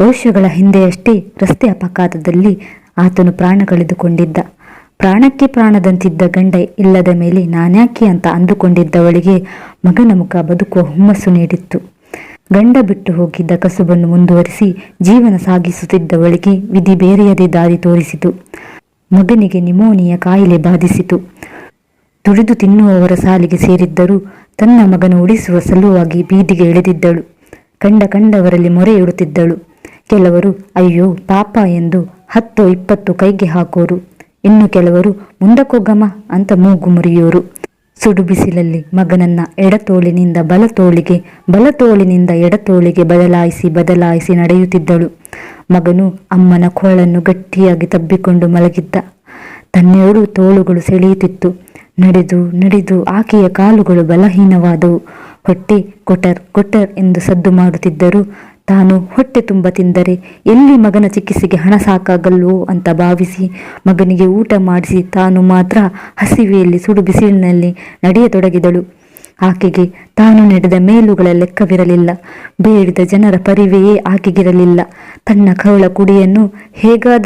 ವರ್ಷಗಳ ಹಿಂದೆಯಷ್ಟೇ ರಸ್ತೆ ಅಪಘಾತದಲ್ಲಿ ಆತನು ಪ್ರಾಣ ಕಳೆದುಕೊಂಡಿದ್ದ. ಪ್ರಾಣಕ್ಕೆ ಪ್ರಾಣದಂತಿದ್ದ ಗಂಡ ಇಲ್ಲದ ಮೇಲೆ ನಾನ್ಯಾಕೆ ಅಂತ ಅಂದುಕೊಂಡಿದ್ದವಳಿಗೆ ಮಗನ ಮುಖ ಬದುಕುವ ಹುಮ್ಮಸ್ಸು ನೀಡಿತ್ತು. ಗಂಡ ಬಿಟ್ಟು ಹೋಗಿದ್ದ ಕಸುಬನ್ನು ಮುಂದುವರಿಸಿ ಜೀವನ ಸಾಗಿಸುತ್ತಿದ್ದವಳಿಗೆ ವಿಧಿ ಬೇರೆಯದೇ ದಾರಿ ತೋರಿಸಿತು. ಮಗನಿಗೆ ನಿಮೋನಿಯ ಕಾಯಿಲೆ ಬಾಧಿಸಿತು. ದುಡಿದು ತಿನ್ನುವವರ ಸಾಲಿಗೆ ಸೇರಿದ್ದರೂ ತನ್ನ ಮಗನ ಉಳಿಸುವ ಸಲುವಾಗಿ ಬೀದಿಗೆ ಇಳಿದಿದ್ದಳು. ಕಂಡ ಕಂಡವರಲ್ಲಿ ಮೊರೆ ಇಡುತ್ತಿದ್ದಳು. ಕೆಲವರು, ಅಯ್ಯೋ, ಪಾಪ ಎಂದು ಹತ್ತು ಇಪ್ಪತ್ತು ಕೈಗೆ ಹಾಕೋರು. ಇನ್ನು ಕೆಲವರು ಮುಂದಕ್ಕೋಗಮ ಅಂತ ಮೂಗು ಮುರಿಯೋರು. ಸುಡು ಬಿಸಿಲಲ್ಲಿ ಮಗನನ್ನ ಎಡತೋಳಿನಿಂದ ಬಲತೋಳಿಗೆ, ಬಲತೋಳಿನಿಂದ ಎಡತೋಳಿಗೆ ಬದಲಾಯಿಸಿ ಬದಲಾಯಿಸಿ ನಡೆಯುತ್ತಿದ್ದಳು. ಮಗನು ಅಮ್ಮನ ಕೋಳನ್ನು ಗಟ್ಟಿಯಾಗಿ ತಬ್ಬಿಕೊಂಡು ಮಲಗಿದ್ದ. ತನ್ನೆರಡು ತೋಳುಗಳು ಸೆಳೆಯುತ್ತಿತ್ತು. ನಡೆದು ನಡೆದು ಆಕೆಯ ಕಾಲುಗಳು ಬಲಹೀನವಾದವು. ಹೊಟ್ಟೆ ಕೊಟರ್ ಕೊಟರ್ ಎಂದು ಸದ್ದು ಮಾಡುತ್ತಿದ್ದರೂ ತಾನು ಹೊಟ್ಟೆ ತುಂಬ ತಿಂದರೆ ಎಲ್ಲಿ ಮಗನ ಚಿಕಿತ್ಸೆಗೆ ಹಣ ಸಾಕಾಗಲ್ವೋ ಅಂತ ಭಾವಿಸಿ ಮಗನಿಗೆ ಊಟ ಮಾಡಿಸಿ ತಾನು ಮಾತ್ರ ಹಸಿವೆಯಲ್ಲಿ ಸುಡು ಬಿಸಿಲಿನಲ್ಲಿ ನಡೆಯತೊಡಗಿದಳು. ಆಕೆಗೆ ತಾನು ನಡೆದ ಮೇಲುಗಳ ಲೆಕ್ಕವಿರಲಿಲ್ಲ. ಬೇಡಿದ ಜನರ ಪರಿವೆಯೇ ಆಕೆಗಿರಲಿಲ್ಲ. ತನ್ನ ಕವಳ ಕುಡಿಯನ್ನು ಹೇಗಾದರೂ